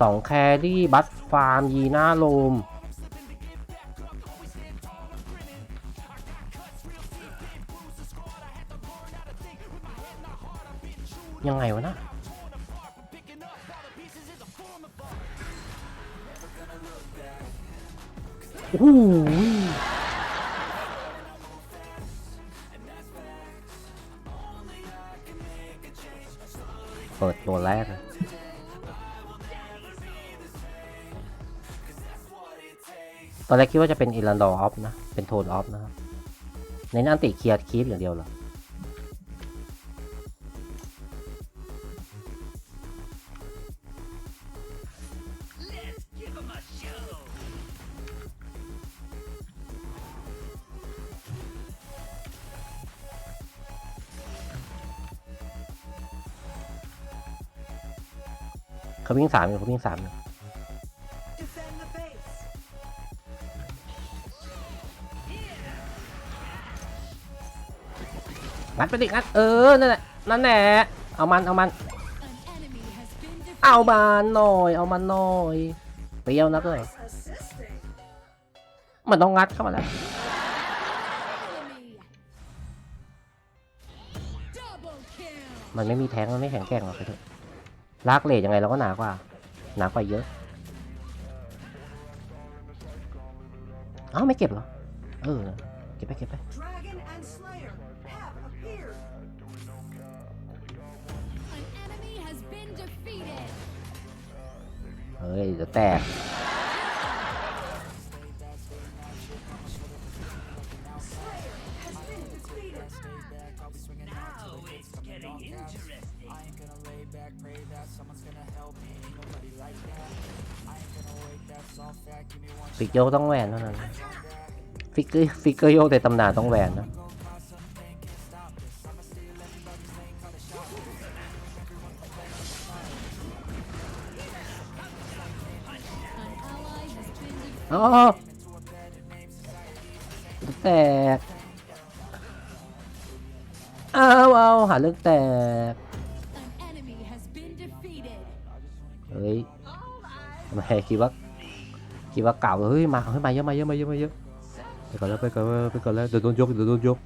สองแครี่บัสฟาร์ม ยีน่าโลม ยังไงวะนะโอ้โหเปิดตัวแรกเลย ตอนแรกคิดว่าจะเป็นอิรันดอร์ออฟนะ เป็นโทนออฟนะครับ ในนั้นอันติเคลียร์คีฟอย่างเดียวเหรอเขาวิ่งสามอยู่เขาวิ่งสามอยู่ งัดไปดิงัดเออนั่นแหละนั่นแหละเอามันเอามันเอามันหน่อยเอามันหน่อยเปรี้ยวนักเลยมันต้องงัดเข้ามาแล้วมันไม่มีแทงมันไม่แข็งแกร่งหรอกไปเถอะลากเลทยังไงเราก็หนากว่าหนากว่าเยอะอ้าวไม่เก็บเหรอเออเก็บไปเก็บไป gonna wait, that's all fact. Give me one ฟิกโยกต้องแหวนเท่านั้น ฟิกเกอร์ฟิกเกอร์โยกในตำนานต้องแหวนนะ อ๋อแตกอ้าวเอาหาเรื่องแตก An enemy has been defeated. เฮ้ยทำไมคิดว่าคิดว่าเก่าเฮ้ยมาเฮ้ยมาเยอะมาเยอะมาเยอะมาเยอะไปก่อนแล้วไปก่อนแล้วไปก่อนแล้วเดี๋ยวโดนยกเดี๋ยวโดนยก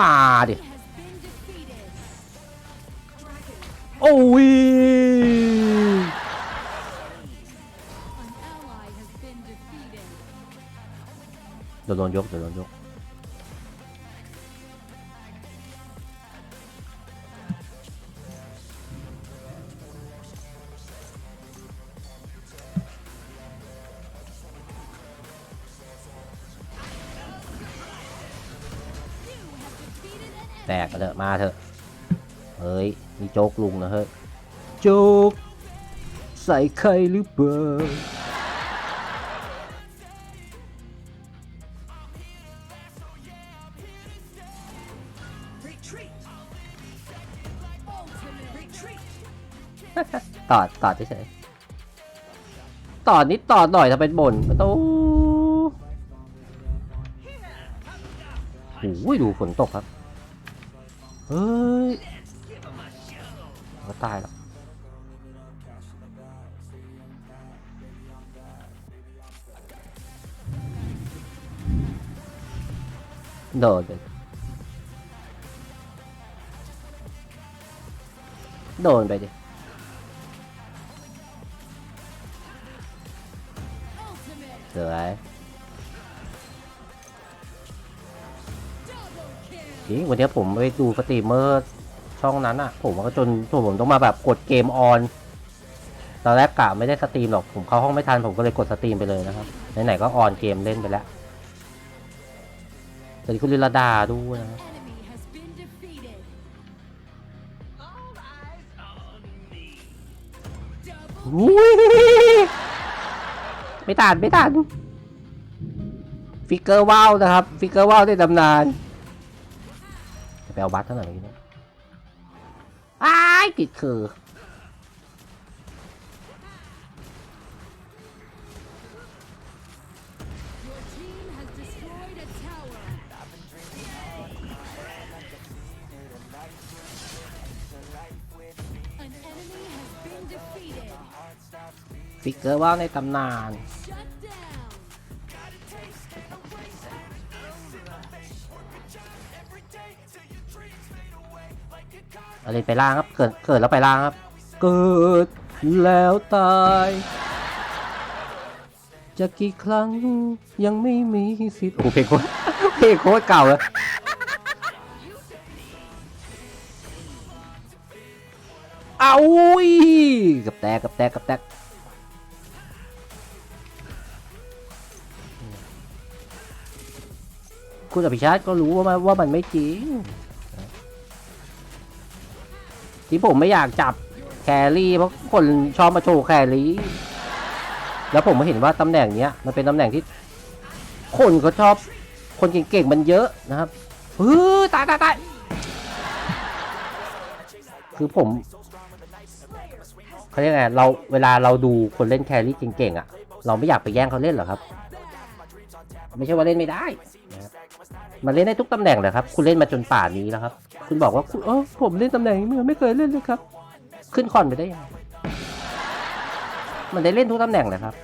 มาดิ Has been defeated. โอ้ย เดี๋ยวโดนยกเดี๋ยวโดนยก แตกเถอะมาเถอะ เฮ้ยนี่โจ๊กลุงนะเฮ้ย โจ๊ก ใส่ไข่หรือเปล่า อดตอดเฉยตอดนิดตอดหน่อยทำเป็นบ่นประตูโอ้ยดูฝนตกครับ เฮ้ยก็ตายแล้วโดนไปโดนไปดิ สวยจริงวันนี้ผมไปดูสตรีมเมอร์ช่องนั้นอะผมก็จนจนผมต้องมาแบบกดเกมออนตอนแรกกะไม่ได้สตรีมหรอกผมเข้าห้องไม่ทันผมก็เลยกดสตรีมไปเลยนะครับไหนๆก็ออนเกมเล่นไปแล้วสวัสดีคุณลิลาดาด้วยนะครับ Enemy has been defeated. Double อุ้ย ไม่ตันไม่ตันฟิกเกอร์ว้าวนะครับ ฟิกเกอร์ว้าวในตำนานจะไปเอาบัตรเท่าไหร่เมื่อกี้เนี่ยอ้ายติดคือ ฟิกเกอร์ว่าวในตำนานอะไรไปล่างครับ เกิด เกิดแล้วไปล่างครับ เกิดแล้วตายจะกี่ครั้งยังไม่มีสิทธิ์โอ้โหเพลงโคตรเพลงโคตรเก่าเลยเอาอุ้ยกับแตกกับแตกกับแตก คุณอภิชาติก็รู้ว่าว่ามันไม่จริง ที่ผมไม่อยากจับแครี่ เพราะคนชอบมาโชว์แครี่ แล้วผมก็เห็นว่าตำแหน่งเนี้ยมันเป็นตำแหน่งที่ คนเขาชอบ คนเก่งๆมันเยอะนะครับเฮ้ยตายตายตายคือผมเขาเรียกไงเราเวลาเราดูคนเล่นแครี่เก่งๆอะ เราไม่อยากไปแย่งเขาเล่นหรอครับ ไม่ใช่ว่าเล่นไม่ได้ มันเล่นได้ทุกตำแหน่งเลยครับ คุณเล่นมาจนป่านนี้แล้วครับ คุณบอกว่าคุณเออผมเล่นตำแหน่งนี้มาไม่เคยเล่นเลยครับ ขึ้นคอนไปได้ยังไงมันได้เล่นทุกตำแหน่งเลยครับ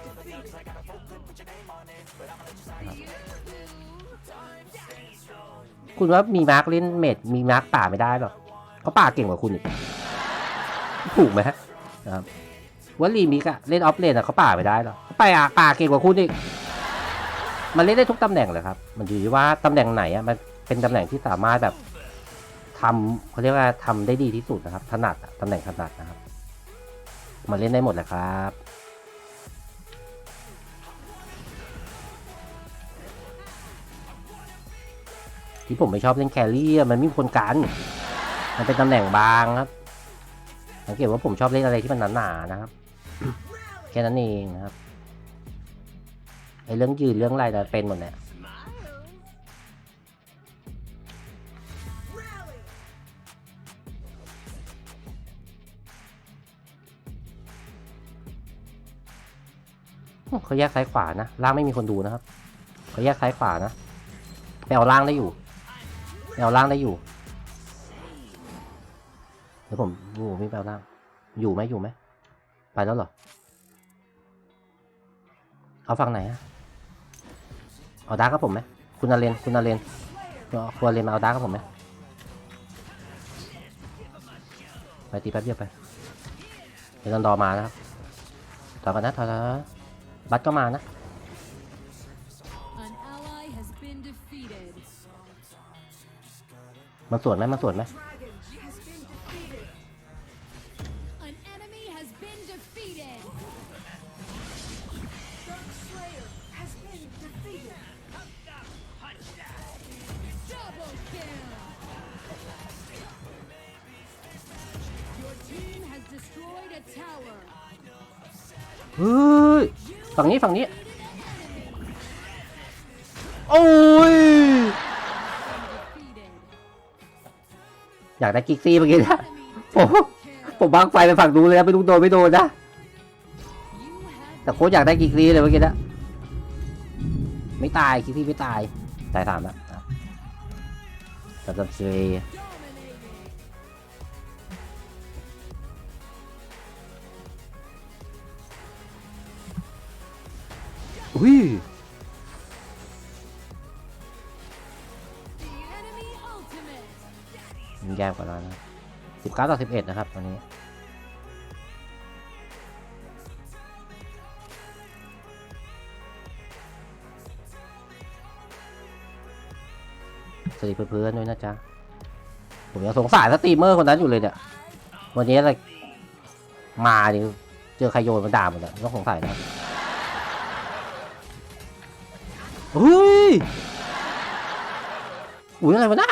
คุณว่ามีมาร์กเล่นเมดมีมาร์กป่าไม่ได้หรอเขาป่าเก่งกว่าคุณอีก ถูกไหมฮะนะครับว่ารีมิกอะเล่นออฟเลนอะเขาป่าไม่ได้หรอเขาไปอะป่าเก่งกว่าคุณอีก มันเล่นได้ทุกตำแหน่งเลยครับ มันอยู่ที่ว่าตำแหน่งไหนอะมันเป็นตำแหน่งที่สามารถแบบทำเขาเรียกว่าทำได้ดีที่สุดนะครับ ถนัดตำแหน่งถนัดนะครับ มันเล่นได้หมดแหละครับที่ผมไม่ชอบเล่นแครี่มันไม่มีคนกัน มันเป็นตำแหน่งบางครับ สังเกตว่าผมชอบเล่นอะไรที่มันหนาๆนะครับ แค่นั้นเองนะครับ เรื่องยืนเรื่องอะไรนะเป็นหมดแหละ Rally. เขาแยกซ้ายขวานะ ล่างไม่มีคนดูนะครับ เขาแยกซ้ายขวานะไปเอาล่างได้อยู่ไปเอาล่างได้อยู่ เดี๋ยวผมโอ้โหไม่ไปเอาล่าง อยู่ไหมอยู่ไหม ไปแล้วเหรอ เอาฝั่งไหนอะ เอาดาร์กกับผมไหมคุณนาเรนคุณนาเรนเอาคุณนาเรนมาเอาดาร์กกับผมไหมไปตีแป๊บเดียวไปเดี๋ยวดอมานะครับต่อกันนะต่อกันนะบัตก็มานะ An ally has been defeated. มันสวนไหมมันสวนไหม เฮ้ยฝั่งนี้ฝั่งนี้ โอ้ย อยากได้กิกซี่เมื่อกี้นะผมผมบังไฟไปฝั่งดูนเลยนะไม่รู้โดนไม่โดนนะ แต่โค้ชอยากได้กิกซี่เลยเมื่อกี้นะ ไม่ตายกิกซี่ไม่ตายตายสามแล้วนะครับจับเซ อุ้ยมันแย่กว่านั้นนะสิบเก้าต่อสิบเอ็ดนะครับตอนนี้ สวัสดีเพื่อนๆด้วยนะจ๊ะ ผมยังสงสารสตรีมเมอร์คนนั้นอยู่เลยเนี่ย วันนี้อะไร มาดิเจอใครโยนมาด่าหมดเลยต้องสงสัยนะ เฮ้ยอุ้ยอะไรวะน่ะ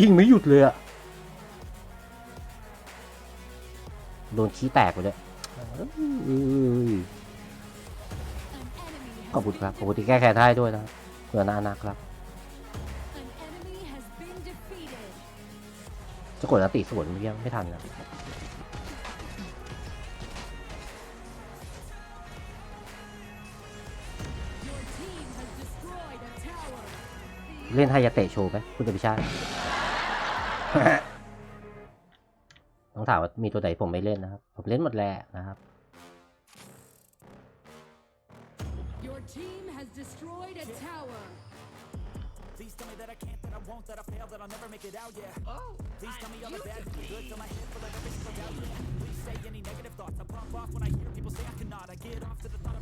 ยิงไม่หยุดเลยอะโดนขี้แตกไปเลยขอบคุณครับขอบคุณที่แก้แค้นให้ด้วยนะเพื่อนานะครับจะกดอติสวนเมื่อกี้ไม่ทันนะ เล่นไฮยาเตะโชว์ไหมคุณอภิชาติผต้องถามว่ามีตัวไหนผมไม่เล่นนะครับ ผมเล่นหมดแหละนะครับ Your team has destroyed a tower. Please tell me that I can't, that I won't, that I fail, that I'll never make it out, yeah. Oh, Please tell me all the bad, good, fill my head full of every single doubt, yeah. Please say any negative thoughts, I pop off when I hear people say I cannot. I get off to the thought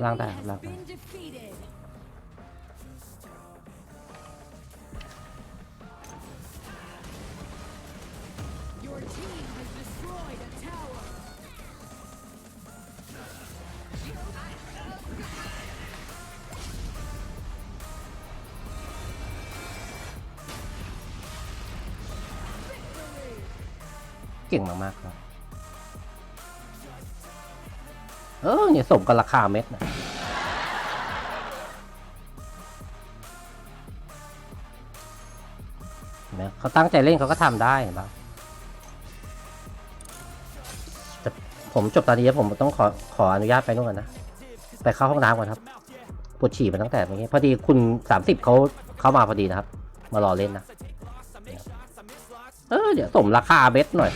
An Lang enemy tayo, has lang tayo. been defeated. Your team has destroyed a tower. เก่งมากๆครับ เออเนี่ยสมกับราคาเม็ดนะเห็นไหมเขาตั้งใจเล่นเขาก็ทำได้นะแต่ผมจบตอนนี้ผมต้องขอขออนุญาตไปนู่นก่อนนะ ไปเข้าห้องน้ำก่อนครับปวดฉี่มาตั้งแต่เมื่อกี้พอดีคุณสามสิบเขาเข้ามาพอดีนะครับ มารอเล่นนะ เออเดี๋ยวสมราคาเม็ดหน่อย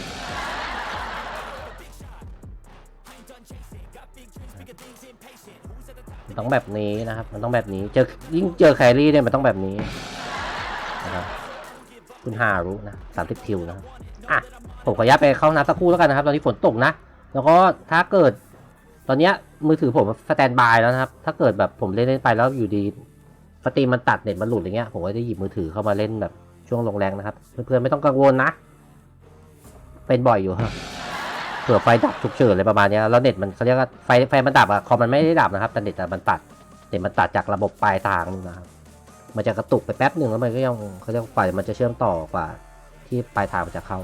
มันต้องแบบนี้นะครับ มันต้องแบบนี้ เจอยิ่งเจอแครี่เนี่ยมันต้องแบบนี้นะครับคุณฮารู้นะสามสิบคิวนะอะผมขออนุญาตไปเข้าน้ำสักครู่แล้วกันนะครับ ตอนนี้ฝนตกนะ แล้วก็ถ้าเกิด ตอนเนี้ยมือถือผมสแตนบายแล้วนะครับ ถ้าเกิดแบบผมเล่นเล่นไปแล้วอยู่ดีสตรีมมันตัดเน็ตมันหลุดอย่างเงี้ย ผมก็จะหยิบมือถือเข้ามาเล่นแบบช่วงลงแรงนะครับ เพื่อนๆไม่ต้องกังวลนะ เป็นบ่อยอยู่ครับ เผื่อไฟดับฉุกเฉินอะไรประมาณนี้แล้วเน็ตมันเขาเรียกว่าไฟไฟมันดับอะคอมมันไม่ได้ดับนะครับแต่เน็ตมันตัดเน็ตมันตัดจากระบบปลายทางนู่นะครับมันจะกระตุกไปแป๊บหนึ่งแล้วมันก็ยังเขาเรียกว่าไฟมันจะเชื่อมต่อกว่า ที่ปลายทางมันจะเข้า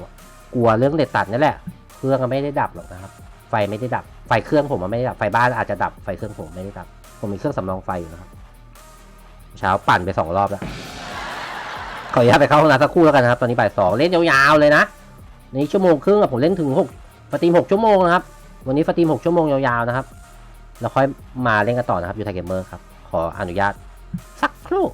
กลัวเรื่องเน็ตตัดนี่แหละเครื่องไม่ได้ดับหรอกนะครับ ไฟไม่ได้ดับไฟเครื่องผมมันไม่ได้ดับไฟบ้านอาจจะดับไฟเครื่องผมไม่ได้ดับ ผมมีเครื่องสำรองไฟอยู่นะครับเช้าปั่นไปสองรอบแล้วขออนุญาตไปเข้าห้องน้ำสักครู่แล้วกันนะครับ ตอนนี้บ่ายสองเล่นยาวๆเลยนะ ในชั่วโมงครึ่งผมเล่นถึงหก สตรีมหกชั่วโมงนะครับ วันนี้สตรีมหกชั่วโมงยาวๆนะครับ แล้วค่อยมาเล่นกันต่อนะครับยูไทเกมเมอร์ครับ ขออนุญาตสักครู่